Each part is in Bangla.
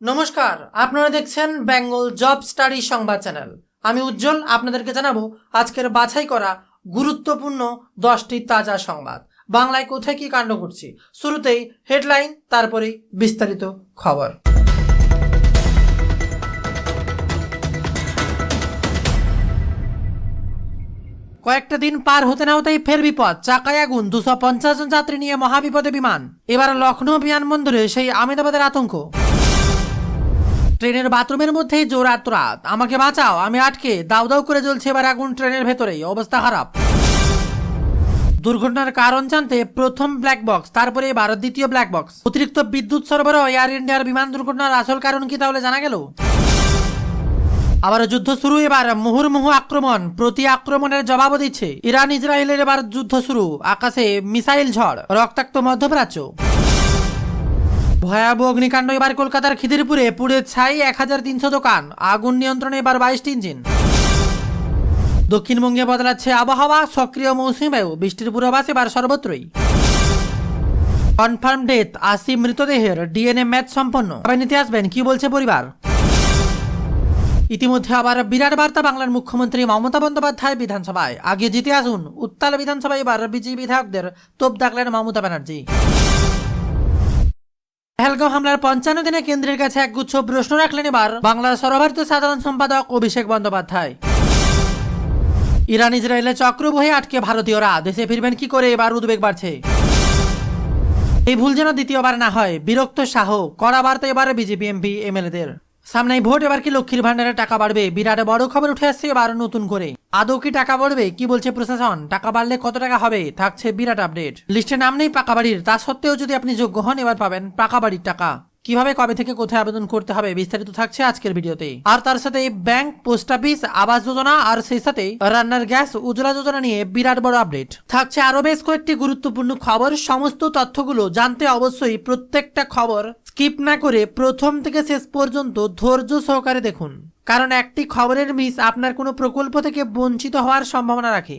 নমস্কার, আপনারা দেখছেন বেঙ্গল জব স্টাডি সংবাদ চ্যানেল। আমি উজ্জ্বল, আপনাদেরকে জানাব আজকের বাছাই করা গুরুত্বপূর্ণ দশটি তাজা সংবাদ। বাংলায় কোথায় কি কাণ্ড ঘটছে? শুরুতেই হেডলাইন, তারপরেই বিস্তারিত খবর। কয়েকটা দিন পার হতে না হতেই ফের বিপদ। চাকায় আগুন দুশো পঞ্চাশ জন যাত্রী নিয়ে মহাবিপদে বিমান। এবার লখনৌ বিমানবন্দরে সেই আমেদাবাদের আতঙ্ক। ট্রেনের বাথরুমের মধ্যেই জোর আত্মরাত আমাকে বাঁচাও, আমি আটকে। দাউ দাউ করে জ্বলছে এবার আগুন ট্রেনের ভেতরেই। অবস্থা খারাপ। দুর্ঘটনার কারণ জানতে প্রথম ব্ল্যাক বক্স তারপরে এবার দ্বিতীয় ব্ল্যাক বক্স অতিরিক্ত বিদ্যুৎ সরবরাহ এয়ার ইন্ডিয়ার বিমান দুর্ঘটনার আসল কারণ কি তাহলে জানা গেল? আবার যুদ্ধ শুরু, এবার মুহুর্মুহু আক্রমণ। প্রতি আক্রমণের জবাবও দিচ্ছে ইরান ইসরায়েলের এবার যুদ্ধ শুরু। আকাশে মিসাইল ঝড়, রক্তাক্ত মধ্যপ্রাচ্য। ভয়াবহ অগ্নিকাণ্ড এবার কলকাতার খিদিরপুরে। পুড়ে ছাই এক হাজার তিনশো দোকান। আগুন নিয়ন্ত্রণে এবার বাইশটি ইঞ্জিন। দক্ষিণবঙ্গে বদলাচ্ছে আবহাওয়া, সক্রিয় মৌসুমী বায়ু বৃষ্টির পূর্বাভাস এবার সর্বত্রই। কনফার্ম ডেথ, আশি মৃতদেহের ডিএনএ ম্যাচ সম্পন্ন। আবার নিতে আসবেন, কি বলছে পরিবার? ইতিমধ্যে আবার বিরাট বার্তা বাংলার মুখ্যমন্ত্রী মমতা বন্দ্যোপাধ্যায় বিধানসভায়। আগে জিতে আসুন, উত্তাল বিধানসভায় এবার বিজেপি বিধায়কদের তোপ দাগলেন মমতা ব্যানার্জি। পেহেলগাঁও হামলার পঞ্চান্ন দিনে কেন্দ্রের কাছে একগুচ্ছ প্রশ্ন রাখলেন এবার বাংলার সর্বভারতীয় সাধারণ সম্পাদক অভিষেক বন্দ্যোপাধ্যায়। ইরান ইসরায়েলের চক্র বহে আটকে ভারতীয়রা, দেশে ফিরবেন কি করে এবার উদ্বেগ বাড়ছে? এই ভুল যেন দ্বিতীয়বার না হয়, বিরক্ত শাহ, কড়া বার্তা এবারে বিজেপি এমপি এমএলএদের। সামনেই ভোট, এবার কি লক্ষ্মীর ভান্ডারে টাকা বাড়বে? বিরাট বড় খবর উঠে আসছে এবার নতুন করে। আদৌ কি টাকা বাড়বে? কি বলছে প্রশাসন? টাকা বাড়লে কত টাকা হবে? থাকছে বিরাট আপডেট। লিস্টে নাম নেই পাকা বাড়ির। তা সত্ত্বেও যদি আপনি যোগ্য হন, এবার পাবেন পাকা বাড়ির টাকা। কীভাবে, কবে থেকে কোথায় আবেদন করতে হবে? বিস্তারিত থাকছে আজকের ভিডিওতে। আর তার সাথে bank, post office, Awas Yojana, আর সেই সাথে রান্নার গ্যাস উজ্জ্বলা যোজনা নিয়ে বিরাট বড় আপডেট। থাকছে আরও বেশ কয়েকটি গুরুত্বপূর্ণ খবর। সমস্ত তথ্যগুলো জানতে অবশ্যই প্রত্যেকটা খবর স্কিপ না করে প্রথম থেকে শেষ পর্যন্ত ধৈর্য সহকারে দেখুন। কারণ একটি খবরের মিস আপনার কোনো প্রকল্প থেকে বঞ্চিত হওয়ার সম্ভাবনা রাখে।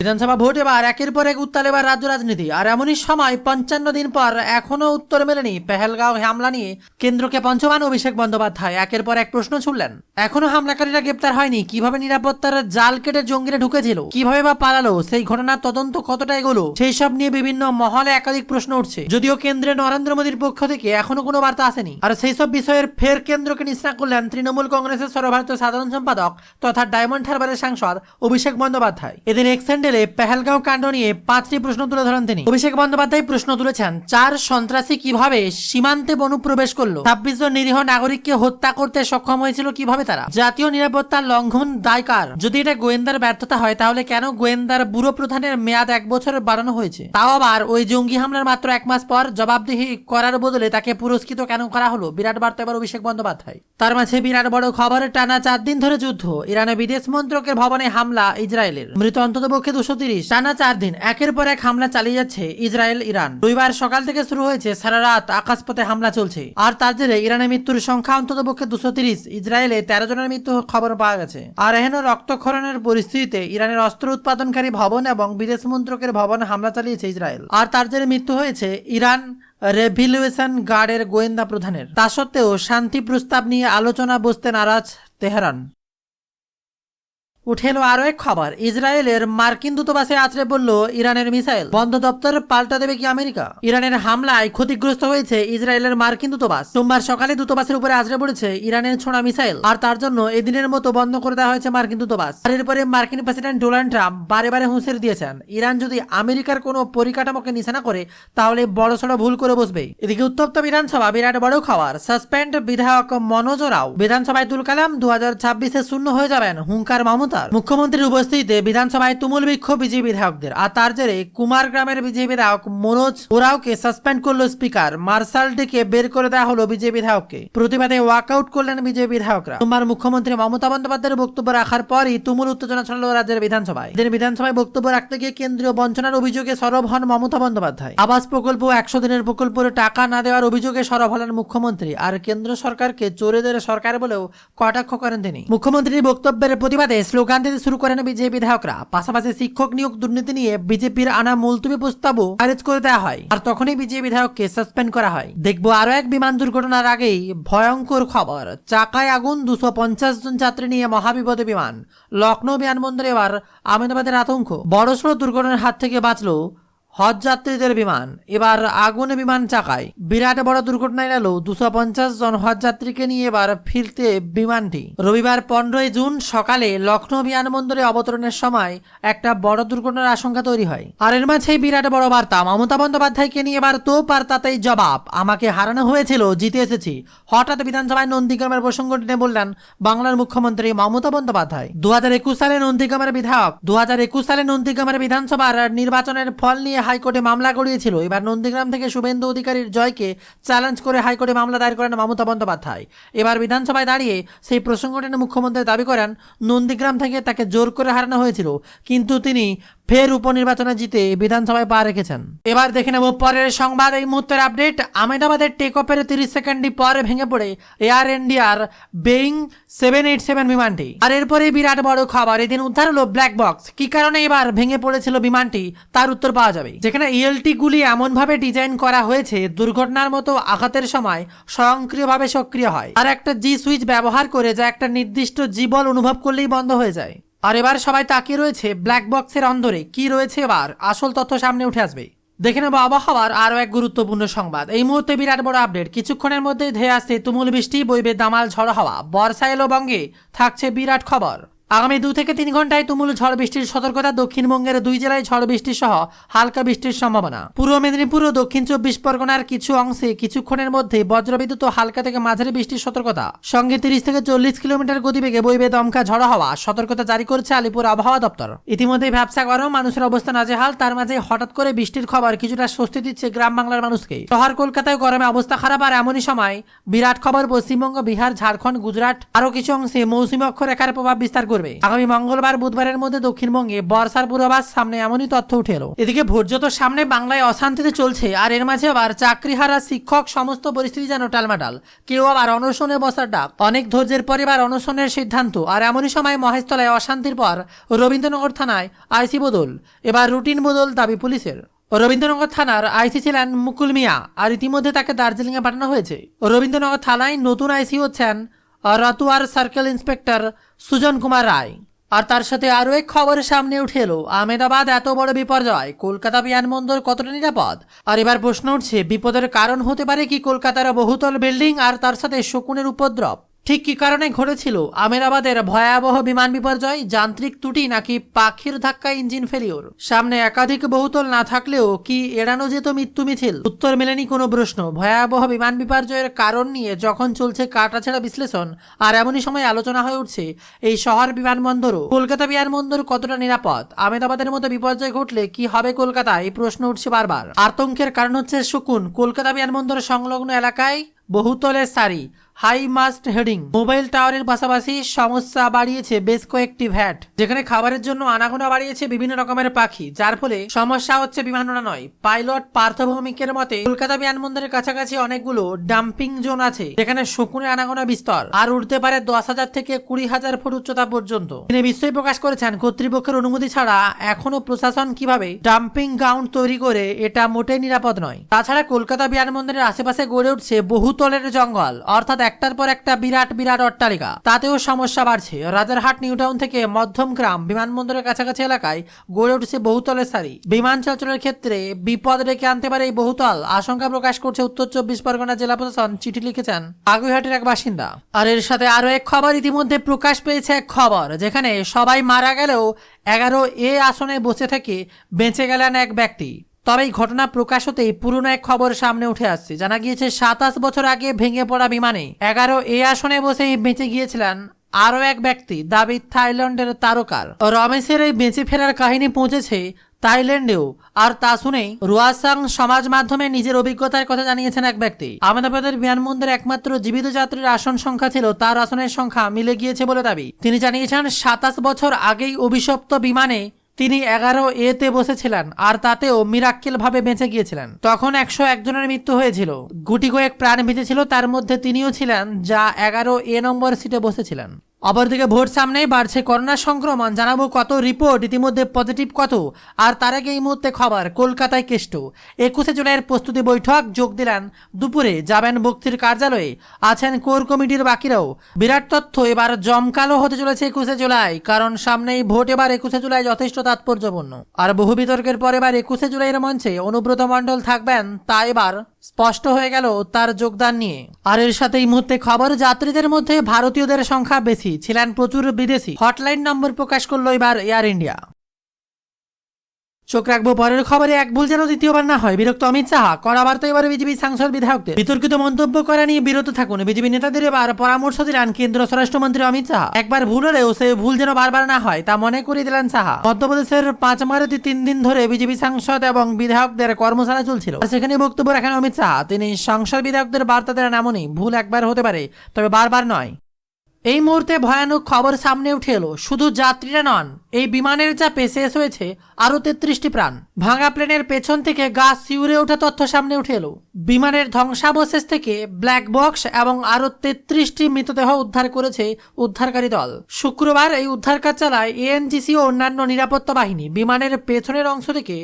বিধানসভা ভোট এবার একের পর এক উত্তাল এবার রাজ্য রাজনীতি। আর এমনই সময় পঞ্চান্ন দিন পর এখনও উত্তর মেলেনি পেহেলগাঁও হামলা নিয়ে কেন্দ্রকে পঞ্চমান অভিষেক বন্দ্যোপাধ্যায়। একের পর এক প্রশ্ন ছুড়লেন। এখনও হামলাকারীরা গ্রেপ্তার হয়নি। কীভাবে নিরাপত্তার জাল কেটে জঙ্গিরা ঢুকেছিল? কীভাবে বা পালালো? সেই ঘটনার তদন্ত কতটা এগোলো? সেই সব নিয়ে বিভিন্ন মহলে একাধিক প্রশ্ন উঠছে। যদিও কেন্দ্রে নরেন্দ্র মোদীর পক্ষ থেকে এখনও কোনো বার্তা আসেনি। আর সেই সব বিষয়ের ফের কেন্দ্রকে নিশ্চা করলেন তৃণমূল কংগ্রেসের সর্বভারতীয় সাধারণ সম্পাদক তথা ডায়মন্ড হারবারের সাংসদ অভিষেক বন্দ্যোপাধ্যায়। এদিন এক্সেন্ডেলে পেহেলগাঁও কাণ্ড নিয়ে পাঁচটি প্রশ্ন তুলে ধরেন তিনি। অভিষেক বন্দ্যোপাধ্যায় প্রশ্ন তুলেছেন, চার সন্ত্রাসী কীভাবে সীমান্তে অনুপ্রবেশ করল? ছাব্বিশ জন নিরীহ নাগরিককে হত্যা করতে সক্ষম হয়েছিল কীভাবে তারা? জাতীয় নিরাপত্তার লঙ্ঘন দায়কার যদি এটা গোয়েন্দার ব্যর্থতা হয়, তাহলে কেন গোয়েন্দার ব্যুরো প্রধানের মেয়াদ এক বছরের বাড়ানো হয়েছে? তাও আবার ওই জঙ্গি হামলার মাত্র এক মাস পর জবাবদিহি করার বদলে তাকে পুরস্কৃত কেন করা হলো? বিরাট বার্তা এবার অভিষেক বন্দ্যোপাধ্যায়। তার মাঝে বিরাট বড় খবরের টানা চার দিন ধরে যুদ্ধ। ইরানের বিদেশ মন্ত্রকের ভবনে হামলা ইসরায়েলের। মৃত অন্ততপক্ষে দুশো তিরিশ। টানা চার দিন, একের পর এক হামলা চালিয়ে যাচ্ছে ইসরায়েল, ইরান। রবিবার সকাল থেকে শুরু হয়েছে, সারা রাত আকাশপথে হামলা চলছে। আর তার জেরে ইরানের মৃত্যুর সংখ্যা অন্ততপক্ষে দুশো তিরিশ। ইসরায়েলে তেরো জনের মৃত্যু খবর পাওয়া গেছে। আর এহেন রক্তক্ষরণের পরিস্থিতিতে ইরানের অস্ত্র উৎপাদনকারী ভবন এবং বিদেশ মন্ত্রকের ভবনে হামলা চালিয়েছে ইসরায়েল। আর তার জেরে মৃত্যু হয়েছে ইরান রেভিলুয়েশন গার্ডের গোয়েন্দা প্রধানের। তা সত্ত্বেও শান্তি প্রস্তাব নিয়ে আলোচনা বসতে নারাজ তেহরান। উঠে এলো আরও এক খবর। ইসরায়েলের মার্কিন দূতাবাসে আছড়ে বলল ইরানের মিসাইল। বন্ধ দপ্তর পাল্টা দেবে কি আমেরিকা? ইরানের হামলায় ক্ষতিগ্রস্ত হয়েছে ইসরায়েলের মার্কিন দূতাবাস। সোমবার সকালে দূতাবাসের উপরে আছড়ে পড়েছে ইরানের ছোড়া মিসাইল। আর তার জন্য এদিনের মতো বন্ধ করে দেওয়া হয়েছে মার্কিন দূতাবাস। আর এরপরে মার্কিন প্রেসিডেন্ট ডোনাল্ড ট্রাম্প বারে বারে হুঁশিয়ারি দিয়েছেন, ইরান যদি আমেরিকার কোনো পরিকাঠামোকে নিশানা করে, তাহলে বড় বড়সড় ভুল করে বসবে এদিকে উত্তপ্ত বিধানসভা বিরাট বড় খাওয়ার। সাসপেন্ড বিধায়ক মনোজ রাও। বিধানসভায় তুল কালাম দু হাজার ছাব্বিশে শূন্য হয়ে যাবেন হুঙ্কার মমতা। গ্রেপ্তার মুখ্যমন্ত্রীর উপস্থিতিতে বিধানসভায় তুমুল বিক্ষোভ বিজেপি বিধায়কদের। আর তার জেরে কুমার গ্রামের বিজেপি বিধায়ক মনোজ ওরাওকে সাসপেন্ড করল স্পিকার। মার্শাল ডেকে বের করে দেওয়া হলো বিজেপি বিধায়ককে। প্রতিবাদে ওয়াকআউট করলেন বিজেপি বিধায়করা। সোমবার মুখ্যমন্ত্রী মমতা বন্দ্যোপাধ্যায়ের বক্তব্য রাখার পরই তুমুল উত্তেজনা ছড়ালো রাজ্যের বিধানসভায়। এদিন বিধানসভায় বক্তব্য রাখতে গিয়ে কেন্দ্রীয় বঞ্চনার অভিযোগে সরব হন মমতা বন্দ্যোপাধ্যায়। আবাস প্রকল্প একশো দিনের প্রকল্পের টাকা না দেওয়ার অভিযোগে সরব হলেন মুখ্যমন্ত্রী। আর কেন্দ্র সরকারকে চোরেদের সরকার বলেও কটাক্ষ করেন তিনি। মুখ্যমন্ত্রীর বক্তব্যের প্রতিবাদে স্লোগান দিতে শুরু করেন বিজেপি বিধায়করা। পাশাপাশি শিক্ষক নিয়োগ দুর্নীতি নিয়ে বিজেপির আনা মুলতুবি প্রস্তাবও খারিজ করে দেওয়া হয়। আর তখনই বিজেপি বিধায়ককে সাসপেন্ড করা হয়। দেখব আরও এক বিমান দুর্ঘটনার আগেই ভয়ঙ্কর খবর। চাকায় আগুন, দুশো পঞ্চাশ জন যাত্রী নিয়ে মহাবিপদে বিমান। লখনৌ বিমানবন্দরে এবার আহমেদাবাদের আতঙ্ক। বড়সড় দুর্ঘটনার হাত থেকে বাঁচলো হজ যাত্রীদের বিমান। এবার আগুনে বিমান চাকায়। বিরাট বড় দুর্ঘটনায় এলো দুশো পঞ্চাশ জন হজ যাত্রীকে নিয়ে এবার ফিরতে বিমানটি। রবিবার পনেরোই জুন সকালে লখনৌ বিমানবন্দরে অবতরণের সময় একটা বড় দুর্ঘটনার আশঙ্কা তৈরি হয়। আর এর মাঝেই বিরাট বড় বার্তা। মমতা বন্দ্যোপাধ্যায়কে নিয়ে এবার তো তাতেই জবাব। আমাকে হারানো হয়েছিল, জিতে এসেছি। হঠাৎ বিধানসভায় নন্দীগ্রামের প্রসঙ্গ টেনে বললেন বাংলার মুখ্যমন্ত্রী মমতা বন্দ্যোপাধ্যায়। দু হাজার একুশ সালে নন্দীগ্রামের বিধায়ক দু হাজার একুশ সালে নন্দীগ্রামের বিধানসভার নির্বাচনের ফল নিয়ে হাইকোর্টে মামলা গড়িয়েছিল এবার নন্দীগ্রাম থেকে শুভেন্দু অধিকারীর জয়কে চ্যালেঞ্জ করে হাইকোর্টে মামলা দায়ের করেন মমতা বন্দ্যোপাধ্যায়। এবার বিধানসভায় দাঁড়িয়ে সেই প্রসঙ্গ টেনে মুখ্যমন্ত্রী দাবি করেন, নন্দীগ্রাম থেকে তাকে জোর করে হারানো হয়েছিল, কিন্তু তিনি ফের উপনির্বাচনে জিতে বিধানসভায় পা রেখেছেন। এবার দেখে নেব পরের সংবাদ। এই মুহূর্তের আপডেট আহমেদাবাদের টেক অফের তিরিশ সেকেন্ডই পরে ভেঙে পড়ে এয়ার ইন্ডিয়ার বেইং সেভেন এইট সেভেন বিমানটি। আর এরপরে বিরাট বড় খবর, এদিন উদ্ধার হলো ব্ল্যাক বক্স কি কারণে এবার ভেঙে পড়েছিল বিমানটি? তার উত্তর পাওয়া যাবে। যেখানে ইএলটি গুলি এমনভাবে ডিজাইন করা হয়েছে, দুর্ঘটনার মতো আঘাতের সময় স্বয়ংক্রিয়ভাবে সক্রিয় হয়। আর একটা জি সুইচ ব্যবহার করে যা একটা নির্দিষ্ট জীবল অনুভব করলেই বন্ধ হয়ে যায়। আর এবার সবাই তাকিয়ে রয়েছে ব্ল্যাক বক্সের অন্দরে। কি রয়েছে এবার? আসল তথ্য সামনে উঠে আসবে। দেখে নেব আবহাওয়ার আরও এক গুরুত্বপূর্ণ সংবাদ। এই মুহূর্তে বিরাট বড় আপডেট কিছুক্ষণের মধ্যে ধেয়ে আসছে তুমুল বৃষ্টি, বইবে দামাল ঝড় হাওয়া। বর্ষা এলো বঙ্গে। থাকছে বিরাট খবর। আগামী দু থেকে তিন ঘন্টায় তুমুল ঝড় বৃষ্টির সতর্কতা দক্ষিণবঙ্গের দুই জেলায় ঝড় বৃষ্টি সহ হালকা বৃষ্টির সম্ভাবনা। পূর্ব মেদিনীপুর ও দক্ষিণ চব্বিশ পরগনার কিছু অংশে কিছুক্ষণের মধ্যে বজ্রবিদ্যুৎ ও হালকা থেকে মাঝারি বৃষ্টির সতর্কতা। সঙ্গে তিরিশ থেকে চল্লিশ কিলোমিটার গতিবেগে বইবে দমকা ঝড় হওয়া, সতর্কতা জারি করেছে আলিপুর আবহাওয়া দপ্তর। ইতিমধ্যে ব্যবসা গরম, মানুষের অবস্থা নাজেহাল, তার মাঝে হঠাৎ করে বৃষ্টির খবর কিছুটা স্বস্তি দিচ্ছে গ্রাম বাংলার মানুষকে। শহর কলকাতায় গরমে অবস্থা খারাপ আর এমনই সময় বিরাট খবর পশ্চিমবঙ্গ, বিহার, ঝাড়খণ্ড, গুজরাট, আরও কিছু অংশে মৌসুমী অক্ষরেখার প্রভাব বিস্তার করবে। আগামী মঙ্গলবার, বুধবারের মধ্যে দক্ষিণবঙ্গে বর্ষার পূর্বাভাস সামনে এমনই তথ্য উঠে এলো। এদিকে ভোজ্য তো সামনে বাংলায় অশান্তিতে চলছে, আর এর মাঝে আবার চাকরিহারা শিক্ষক সমস্ত পরিস্থিতি যেন টালমাটাল। কেউ আবার অনশনে বসার ডাক। অনেক ধৈর্যের পরে এবার অনশনের সিদ্ধান্ত, আর এমনই সময় মহেশতলায় অশান্তির পর রবীন্দ্রনগর থানায় আইসি বদল। এবার রুটিন বদল দাবি পুলিশের। রবীন্দ্রনগর থানার আইসি ছিলেন মুকুল মিয়া, আর ইতিমধ্যে তাকে দার্জিলিংয়ে পাঠানো হয়েছে। রবীন্দ্রনগর থানায় নতুন আইসি হচ্ছেন রতুয়ার সার্কেল ইন্সপেক্টর সুজন কুমার রায়। আর তার সাথে আরও এক খবর সামনে উঠে এলো। আহমেদাবাদ এত বড় বিপর্যয়, কলকাতা বিমানবন্দর কতটা নিরাপদ? আর এবার প্রশ্ন উঠছে, বিপদের কারণ হতে পারে কি কলকাতার বহুতল বিল্ডিং আর তার সাথে শকুনের উপদ্রব? ঠিক কি কারণে ঘটেছিল? আমেরাবাদের ভয়াবহ বিমান বিপর্যয়, যান্ত্রিক ত্রুটি নাকি পাখির ধাক্কা ইঞ্জিন ফেলিওর সামনে একাধিক বহুতল না থাকলেও কি এড়ানো যেত মৃত্যু মিছিল? উত্তর মেলেনি কোনো প্রশ্ন। ভয়াবহ বিমান বিপর্যয়ের কারণ নিয়ে যখন চলছে কাটাছেড়া বিশ্লেষণ, আর এমনই সময় আলোচনা হয়ে উঠছে, এই শহর বিমানবন্দরও। কলকাতা বিমানবন্দর কতটা নিরাপদ? আমেদাবাদের মতো বিপর্যয় ঘটলে কি হবে কলকাতায় এই প্রশ্ন উঠছে বারবার। আতঙ্কের কারণ হচ্ছে শকুন। কলকাতা বিমানবন্দর সংলগ্ন এলাকায় বহুতলের সারি। High mast heading. মোবাইল টাওয়ারের পাশাপাশি সমস্যা বাড়িয়েছে বেশ কয়েকটি ভ্যাট। যেখানে খাবারের জন্য আনাগোনা বাড়িয়েছে বিভিন্ন রকমের পাখি, যার ফলে সমস্যা হচ্ছে বিমান নয়। পাইলট পার্থভৌমিকের মতে, কলকাতা বিমানবন্দরের কাছাকাছি অনেকগুলো ডাম্পিং জোন আছে, যেখানে শকুনের আনাগোনা বিস্তর, আর উঠতে পারে দশ হাজার থেকে কুড়ি হাজার ফুট উচ্চতা পর্যন্ত। তিনি বিস্ময় প্রকাশ করেছেন, কর্তৃপক্ষের অনুমতি ছাড়া এখনও প্রশাসন কীভাবে ডাম্পিং গ্রাউন্ড তৈরি করে, এটা মোটেই নিরাপদ নয়। তাছাড়া কলকাতা বিমানবন্দরের আশেপাশে গড়ে উঠছে বহুতলের জঙ্গল, অর্থাৎ একটার পর একটা বিরাট বিরাট অট্টালিকা। তাতেও সমস্যা বাড়ছে। রাজারহাট, নিউ টাউন থেকে মধ্যমগ্রাম বিমানবন্দরের কাছাকাছি এলাকায় গড়ে উঠছে বহুতলের সারি বিমান চলাচলের ক্ষেত্রে বিপদ রেখে আনতে পারে এই বহুতল। আশঙ্কা প্রকাশ করছে উত্তর চব্বিশ পরগনা জেলা প্রশাসন, চিঠি লিখেছেন আগুইহাটের এক বাসিন্দা। আর এর সাথে আরও এক খবর ইতিমধ্যে প্রকাশ পেয়েছে এক খবর, যেখানে সবাই মারা গেলেও এগারো এ আসনে বসে থেকে বেঁচে গেলেন এক ব্যক্তি। তবে এই ঘটনা প্রকাশ হতেই পুরনো এক খবর সামনে উঠে আসছে। জানা গিয়েছে, সাতাশ বছর আগে ভেঙে পড়া বিমানে এগারো এ আসনে বসেই বেঁচে গিয়েছিলেন আরও এক ব্যক্তি দাবি থাইল্যান্ডের তারকার। রমেশের এই বেঁচে ফেরার কাহিনী পৌঁছেছে থাইল্যান্ডেও, আর তা শুনেই রুয়াসাং সমাজ মাধ্যমে নিজের অভিজ্ঞতার কথা জানিয়েছেন এক ব্যক্তি। আহমেদাবাদের বিমানবন্দরে একমাত্র জীবিত যাত্রীর আসন সংখ্যা ছিল, তার আসনের সংখ্যা মিলে গিয়েছে বলে দাবি। তিনি জানিয়েছেন, সাতাশ বছর আগেই অভিশপ্ত বিমানে তিনি এগারো এতে বসেছিলেন আর তাতেও মিরাক্কেলভাবে বেঁচে গিয়েছিলেন। তখন একশো একজনের মৃত্যু হয়েছিল। গুটি কয়েক প্রাণ বেঁচেছিল, তার মধ্যে তিনিও ছিলেন যা এগারো এ নম্বর সিটে বসেছিলেন। অপরদিকে ভোট সামনেই বাড়ছে করোনা সংক্রমণ। জানাব কত রিপোর্ট, ইতিমধ্যে পজিটিভ কত? আর তার আগে এই মুহূর্তে খবর, কলকাতায় কেষ্ট। একুশে জুলাইয়ের প্রস্তুতি বৈঠক, যোগ দিলেন দুপুরে যাবেন বক্তির কার্যালয়ে। আছেন কোর কমিটির বাকিরাও। বিরাট তথ্য, এবার জমকালো হতে চলেছে একুশে জুলাই, কারণ সামনেই ভোট এবার একুশে জুলাই যথেষ্ট তাৎপর্যপূর্ণ। আর বহু বিতর্কের পর এবার একুশে জুলাইয়ের মঞ্চে অনুব্রত মণ্ডল থাকবেন, তা এবার স্পষ্ট হয়ে গেল তার যোগদান নিয়ে। আর এর সাথে এই মুহূর্তে খবর, যাত্রীদের মধ্যে ভারতীয়দের সংখ্যা বেশি। ছিলেন প্রচুর বিদেশি। হটলাইন নম্বর প্রকাশ করল এবার এয়ার ইন্ডিয়া চোখ রাখব পরের খবরে এক ভুল যেন দ্বিতীয়বার না হয়। বিরক্ত অমিত শাহ কড়া বার্তা এবার বিজেপি সাংসদ বিধায়কদের। বিতর্কিত মন্তব্য করা নিয়ে বিরত থাকুন বিজেপি নেতাদের এবার পরামর্শ দিলেন কেন্দ্র স্বরাষ্ট্রমন্ত্রী অমিত শাহ একবার ভুল হলেও সে ভুল যেন বারবার না হয় তা মনে করিয়ে দিলেন শাহ মধ্যপ্রদেশের পাঁচ মারুতি তিন দিন ধরে বিজেপি সাংসদ এবং বিধায়কদের কর্মশালা চলছিল। সেখানে বক্তব্য রাখেন অমিত শাহ তিনি সংসদ বিধায়কদের বার্তা দেন এমনই, ভুল একবার হতে পারে, তবে বারবার নয়। এই মুহূর্তে ভয়ানক খবর সামনে উঠে এলো। শুধু যাত্রীরা নন, এই বিমানের চাপে শেষ হয়েছে আরও তেত্রিশটি প্রাণ। ভাঙা প্লেনের পেছন থেকে গাছ শিউরে ওঠা তথ্য সামনে উঠে এলো। বিমানের ধ্বংসাবশেষ থেকে ব্ল্যাক বক্স এবং আরও তেত্রিশটি মৃতদেহ উদ্ধার করেছে উদ্ধারকারী দল। শুক্রবার এই উদ্ধার কাজ চালায় এএনজিসি ও অন্যান্য নিরাপত্তা বাহিনী বিমানের পেছনের অংশ থেকে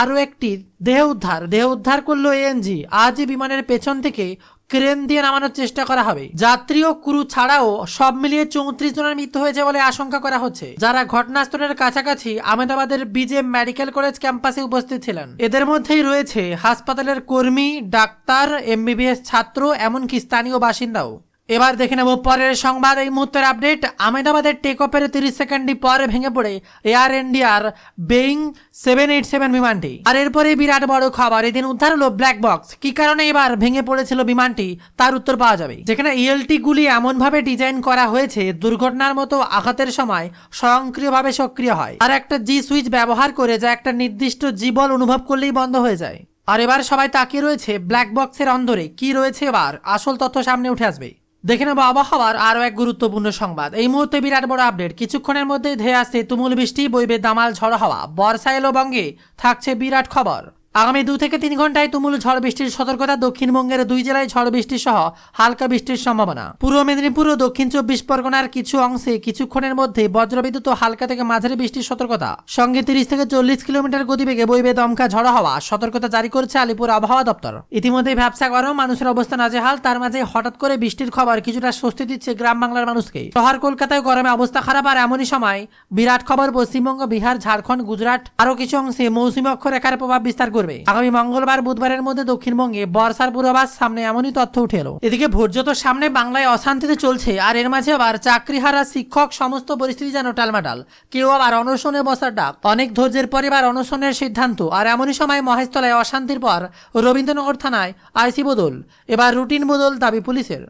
আরও একটি দেহ উদ্ধার। দেহ উদ্ধার করল এএনজি। আজই বিমানের পেছন থেকে ক্রেন দিয়ে নামানোর চেষ্টা করা হবে। যাত্রী ও ক্রু ছাড়াও সব মিলিয়ে চৌত্রিশ জনের মৃত্যু হয়েছে বলে আশঙ্কা করা হচ্ছে। যারা ঘটনাস্থলের কাছাকাছি আহমেদাবাদের বিজে মেডিকেল কলেজ ক্যাম্পাসে উপস্থিত ছিলেন, এদের মধ্যেই রয়েছে হাসপাতালের কর্মী, ডাক্তার, এমবিবিএস ছাত্র, এমনকি স্থানীয় বাসিন্দাও। এবার দেখে নেব পরের সংবাদ। এই মুহূর্তের আপডেট আহমেদাবাদের টেক অফের তিরিশ সেকেন্ডই পরে ভেঙে পড়ে এয়ার ইন্ডিয়ার বেইং সেভেন এইট সেভেন বিমানটি। আর এরপরে বিরাট বড় খবর, এদিন উদ্ধার হলো ব্ল্যাক বক্স কি কারণে এবার ভেঙে পড়েছিল বিমানটি? তার উত্তর পাওয়া যাবে। যেখানে ইএলটি গুলি এমনভাবে ডিজাইন করা হয়েছে, দুর্ঘটনার মতো আঘাতের সময় স্বয়ংক্রিয়ভাবে সক্রিয় হয়। আর একটা জি সুইচ ব্যবহার করে যা একটা নির্দিষ্ট জীবল অনুভব করলেই বন্ধ হয়ে যায়। আর এবার সবাই তাকিয়ে রয়েছে ব্ল্যাক বক্সের অন্দরে। কি রয়েছে এবার? আসল তথ্য সামনে উঠে আসবে। দেখে নেব আবহাওয়ার আরও এক গুরুত্বপূর্ণ সংবাদ। এই মুহূর্তে বিরাট বড় আপডেট। কিছুক্ষণের মধ্যে ধেয়ে আসছে তুমুল বৃষ্টি, বইবে দামাল ঝড় হওয়া। বর্ষা এলো বঙ্গে থাকছে বিরাট খবর। আগামী দু থেকে তিন ঘন্টায় তুমুল ঝড় বৃষ্টির সতর্কতা দক্ষিণবঙ্গের দুই জেলায় ঝড় বৃষ্টি সহ হালকা বৃষ্টির সম্ভাবনা। পূর্ব মেদিনীপুর ও দক্ষিণ চব্বিশ পরগনার কিছু অংশে কিছুক্ষণের মধ্যে বজ্রবিদ্যুৎ ও হালকা থেকে মাঝারি বৃষ্টির সতর্কতা। সঙ্গে তিরিশ থেকে চল্লিশ কিলোমিটার গতিবেগে বইবে দমকা ঝড় হওয়া সতর্কতা জারি করেছে আলিপুর আবহাওয়া দপ্তর। ইতিমধ্যেই ব্যবসা গরম, মানুষের অবস্থা নাজেহাল, তার মাঝে হঠাৎ করে বৃষ্টির খবর কিছুটা স্বস্তি দিচ্ছে গ্রাম বাংলার মানুষকে। শহর কলকাতায় গরমে অবস্থা খারাপ আর এমনই সময় বিরাট খবর পশ্চিমবঙ্গ, বিহার, ঝাড়খণ্ড, গুজরাট, আরও কিছু অংশে মৌসুমী অক্ষরেখার প্রভাব বিস্তার করবে। আগামী মঙ্গলবার, বুধবারের মধ্যে দক্ষিণবঙ্গে বর্ষার পূর্বাভাস সামনে এমনই তথ্য উঠে এলো। এদিকে ভোট যত সামনে বাংলায় অশান্তিতে চলছে, আর এর মাঝে আবার চাকরিহারা শিক্ষক সমস্ত পরিস্থিতি যেন টালমাটাল। কেউ আবার অনশনে বসার ডাক। অনেক ধৈর্যের পর এবার অনশনের সিদ্ধান্ত, আর এমনই সময় মহেশতলায় অশান্তির পর রবীন্দ্রনগর থানায় আইসি বদল। এবার রুটিন বদল দাবি পুলিশের।